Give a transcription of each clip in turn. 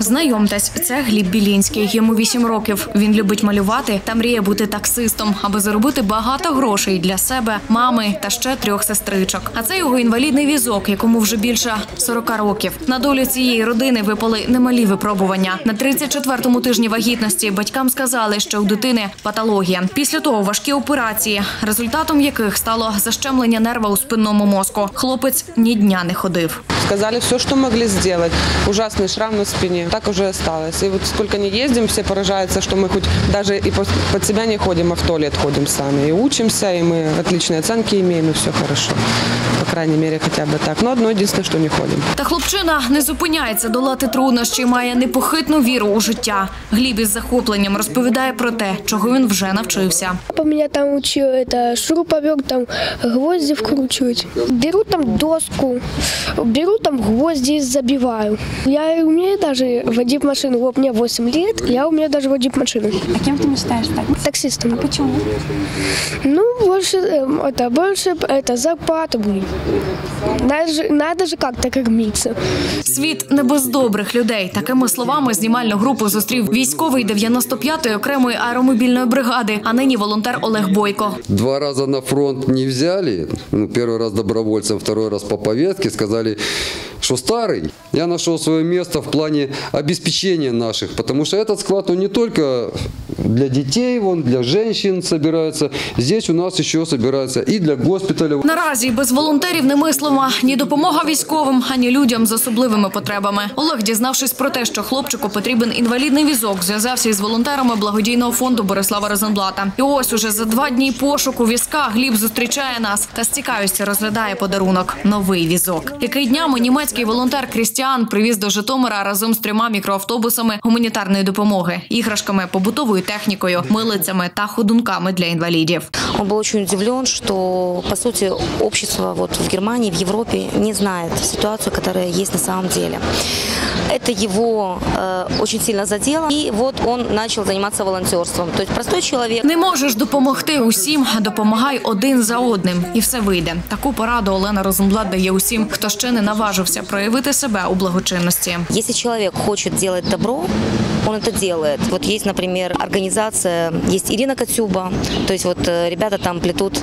Знайомтесь, це Гліб Білінський. Йому 8 років. Він любить малювати та мріє бути таксистом, аби заробити багато грошей для себе, мами та ще трьох сестричок. А це його інвалідний візок, якому вже більше 40 років. На долю цієї родини випали немалі випробування. На 34-му тижні вагітності батькам сказали, що у дитини патологія. Після того важкі операції, результатом яких стало защемлення нерва у спинному мозку. Хлопець ні дня не ходив. Сказали все, что могли сделать. Ужасный шрам на спине. Так уже осталось. И вот сколько не ездим, все поражаются, что мы хоть даже и по- под себя не ходим, а в туалет ходим сами. И учимся, и мы отличные оценки имеем, и все хорошо. По крайней мере, хотя бы так. Но одно единственное, что не ходим. Та хлопчина не зупиняється долати труднощі, має непохитну віру у життя. Гліб із захопленням розповідає про те, чого він вже навчився. Папа меня там учил это шуруповерт, там гвозди вкручивать. Беру там доску, беру там гвозди и забиваю. Я умею даже водить машину. Вот мне 8 лет, я умею даже водить машину. А кем ты мечтаешь стать? Таксистом. Почему? Ну, больше, эм, это, больше это, зарплата будет. Надо же, надо же как-то кормиться. Світ не без добрих людей. Такими словами знімальну групу зустрів військовий 95-ї окремої аеромобільної бригади, а нині волонтер Олег Бойко. Два раза на фронт не взяли. Ну, первый раз добровольцем, второй раз по повестке. Сказали, что старый. Я нашел свое место в плане обеспечения наших. Потому что этот склад, он не только для детей, он для женщин собирается. Здесь у нас еще собирается и для госпиталя. Наразі без волонтерів немислима ні допомога військовим, ані людям з особливими потребами. Олег, дізнавшись про те, що хлопчику потрібен інвалідний візок, зв'язався із волонтерами благодійного фонду Борислава Розенблата. І ось уже за два дні пошуку візка Гліб зустрічає нас та з цікавістю розглядає подарунок новий візок, який днями німецький волонтер Крістіан привіз до Житомира разом з трьома мікроавтобусами гуманітарної допомоги, іграшками, побутовою технікою, милицями та ходунками для інвалідів. Он был очень удивлен, что, по сути, общество вот в Германии, в Европе не знает ситуацию, которая есть на самом деле. Это его э, очень сильно задело, и вот он начал заниматься волонтерством. То есть простой человек, Не можеш допомогти усім, допомагай один за одним, і все вийде. Таку пораду Олена Розенблат дає усім, хто ще не наважився проявити себе у благочинності. если человек хочет делать добро, он это делает. Вот есть, например, организация, есть Ирина Катюба, то есть вот э, ребята там плетут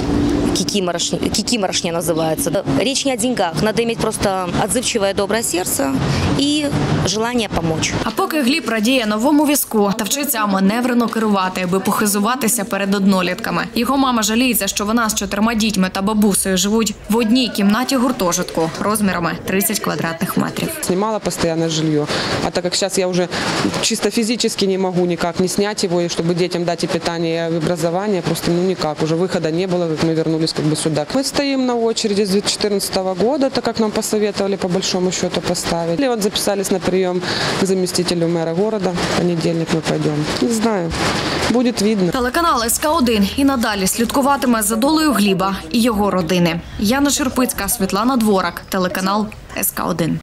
кикиморошни, кикиморошня называется. Э, Речь не о деньгах, надо иметь просто отзывчивое доброе сердце и желание помочь. А поки Гліб радіє новому візку та вчиться маневрено керувати, аби похизуватися перед однолітками. Його мама жаліється, що вона з чотирма дітьми та бабусею живуть в одній кімнаті гуртожитку розмірами 30 квадратних метрів. Снимала постоянно жилье. А так как сейчас я уже чисто физически не могу никак не снять его, и чтобы детям дать и питание, и образование, просто ну никак. Уже выхода не было, как мы вернулись как бы сюда. Мы стоим на очереди с 2014 года, так как нам посоветовали по большому счету поставить. И вот записались на прием к заместителю мэра города. В понедельник мы пойдем. Не знаю. Будет видно. Телеканал СК 1 і надалі слідкуватиме за долею Гліба і його родини. Яна Шерпицька, Світлана Дворак, телеканал СК 1